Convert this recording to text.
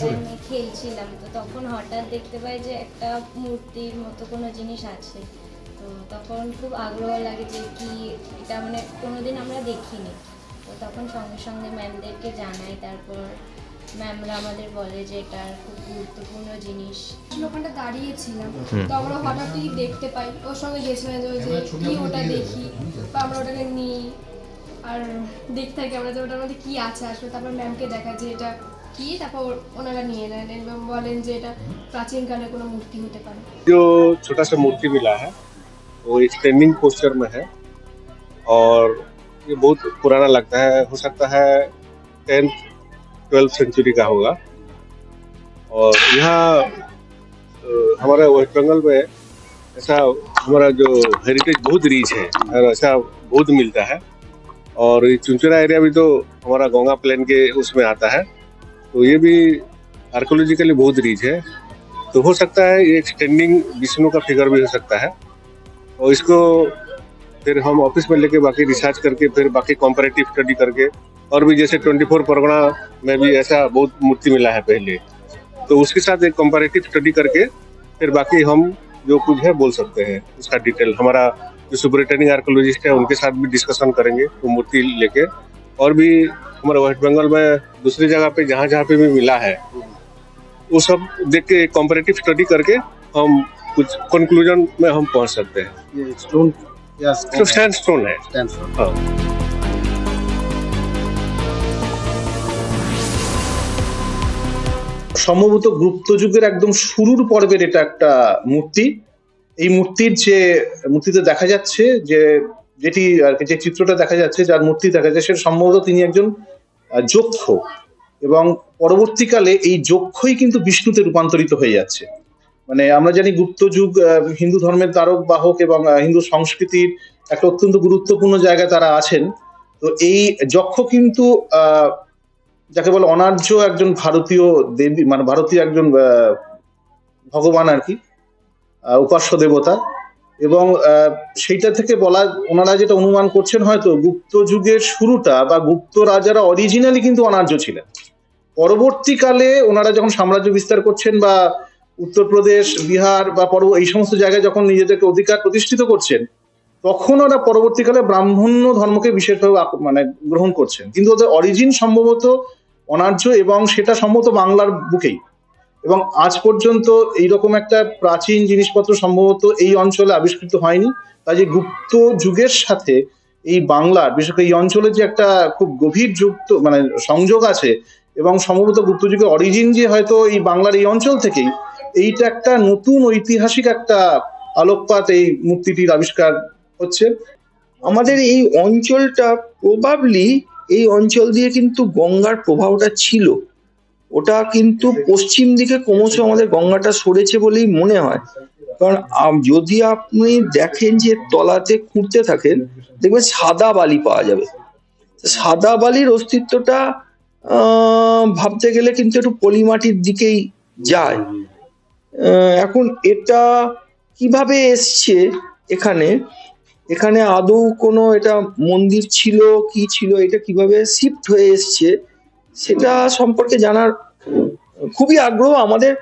টাইমে খেলছিলাম। তো তখন হঠাৎ দেখতে পাই যে একটা মূর্তির মতো কোনো জিনিস আছে। তো তখন খুব আগ্রহ লাগে যে কি এটা মানে কোনোদিন আমরা দেখিনি। তো তখন সঙ্গে সঙ্গে ম্যামদেরকে জানাই। তারপর ম্যামরা আমাদের বলে যে এটা খুব গুরুত্বপূর্ণ জিনিস। ওখানটা দাঁড়িয়েছিলাম তো আমরা হঠাৎই দেখতে পাই। ওর সঙ্গে গেছিলাম যে ওই যে কি ওটা দেখি বা আমরা ওটাকে নিই। আর দেখতে থাকি আমরা যে ওটার মধ্যে কি আছে আসলে। তারপর ম্যামকে দেখা যে এটা কি তারপর ওনারা নিয়ে নেন এবং বলেন যে এটা প্রাচীনকালের কোনো মূর্তি হতে পারে जो छोटा सा मूर्ति मिला है वो स्टैंडिंग पोस्चर में है और ये बहुत पुराना लगता है हो सकता है टेंथ ट्वेल्थ सेंचुरी का होगा और यहाँ अ, हमारे वेस्ट बंगाल में ऐसा हमारा जो हेरिटेज बहुत रिच है और ऐसा बहुत मिलता है और ये चुनचुरा एरिया भी तो हमारा गंगा प्लेन के उसमें आता है तो ये भी आर्कोलॉजिकली बहुत रीच है। तो हो सकता है ये एक्सटेंडिंग विष्णु का फिगर भी हो सकता है। और इसको फिर हम ऑफ़िस में लेके बाकी रिसर्च करके फिर बाकी कॉम्परेटिव स्टडी करके और भी जैसे 24 परगना में भी ऐसा बहुत मूर्ति मिला है पहले। तो उसके साथ एक कॉम्परेटिव स्टडी करके फिर बाकी हम जो कुछ है बोल सकते हैं उसका डिटेल हमारा जो सुपरिटेंडिंग आर्कोलॉजिस्ट है, उनके साथ भी डिस्कशन करेंगे, वो मूर्ति लेके। और भी हमारे वेस्ट बंगाल में दूसरी जगह पे जहाँ जहाँ पे भी मिला है वो सब देख के कॉम्परेटिव स्टडी करके हम कुछ कंक्लूजन में हम पहुंच सकते हैं ये स्टोन या तो स्टैंड स्टोन है स्टोन हाँ সম্ভবত গুপ্ত যুগের একদম শুরুর পর্বের এটা একটা মূর্তি এই মূর্তির যে মূর্তিতে দেখা যাচ্ছে যে যেটি, আর যে চিত্রটা দেখা যাচ্ছে, যার মূর্তি দেখা যাচ্ছে, সেটা সম্ভবত তিনি একজন যক্ষ। এবং পরবর্তীকালে এই যক্ষই কিন্তু বিষ্ণুতে রূপান্তরিত হয়ে যাচ্ছে। মানে আমরা জানি গুপ্ত যুগ হিন্দু ধর্মের দ্বারক বাহক এবং হিন্দু সংস্কৃতির একটা অত্যন্ত গুরুত্বপূর্ণ জায়গায় তারা আছেন। তো এই যক্ষ কিন্তু যাকে বলে অনার্য একজন ভারতীয় দেবী মানে ভারতীয় একজন ভগবান আর কি উপাস্য দেবতা। এবং সেইটা থেকে বলা, ওনারা যেটা অনুমান করছেন হয়তো গুপ্ত যুগের শুরুটা বা গুপ্ত রাজারা অরিজিনালি কিন্তু অনার্য ছিলেন। পরবর্তীকালে ওনারা যখন সাম্রাজ্য বিস্তার করছেন বা উত্তরপ্রদেশ, বিহার বা পর্ব এই সমস্ত জায়গায় যখন নিজেদেরকে অধিকার প্রতিষ্ঠিত করছেন, তখন ওরা পরবর্তীকালে ব্রাহ্মণ্য ধর্মকে বিশেষভাবে মানে গ্রহণ করছেন। কিন্তু ওদের অরিজিন সম্ভবত অনার্য এবং সেটা সম্ভবত বাংলার বুকেই। এবং আজ পর্যন্ত এইরকম একটা প্রাচীন জিনিসপত্র সম্ভবত এই অঞ্চলে আবিষ্কৃত হয়নি। কাজে গুপ্ত যুগের সাথে এই বাংলার, বিশেষ করে এই অঞ্চলের যে একটা খুব গভীর যুক্ত মানে সংযোগ আছে এবং সম্ভবত গুপ্ত যুগের অরিজিন যে হয়তো এই বাংলার এই অঞ্চল থেকেই, এইটা একটা নতুন ঐতিহাসিক একটা আলোকপাত এই মূর্তিটির আবিষ্কার হচ্ছে। আমাদের এই অঞ্চলটা প্রবাবলি এই অঞ্চল দিয়ে কিন্তু গঙ্গার প্রভাবটা ছিল। ওটা কিন্তু পশ্চিম দিকে ক্রমশ আমাদের গঙ্গাটা সরেছে বলেই মনে হয়। কারণ যদি আপনি দেখেন যে তলাতে খুঁড়তে থাকেন, দেখবেন সাদা বালি পাওয়া যাবে। সাদা বালির অস্তিত্বটা ভাবতে গেলে কিন্তু একটু পলিমাটির দিকেই যায়। এখন এটা কীভাবে এসছে এখানে? এখানে আদৌ কোনো এটা মন্দির ছিল, কি ছিল, এটা কীভাবে শিফট হয়ে এসছে? সেটা সম্পর্কে জানার খুবই আগ্রহ আমাদের।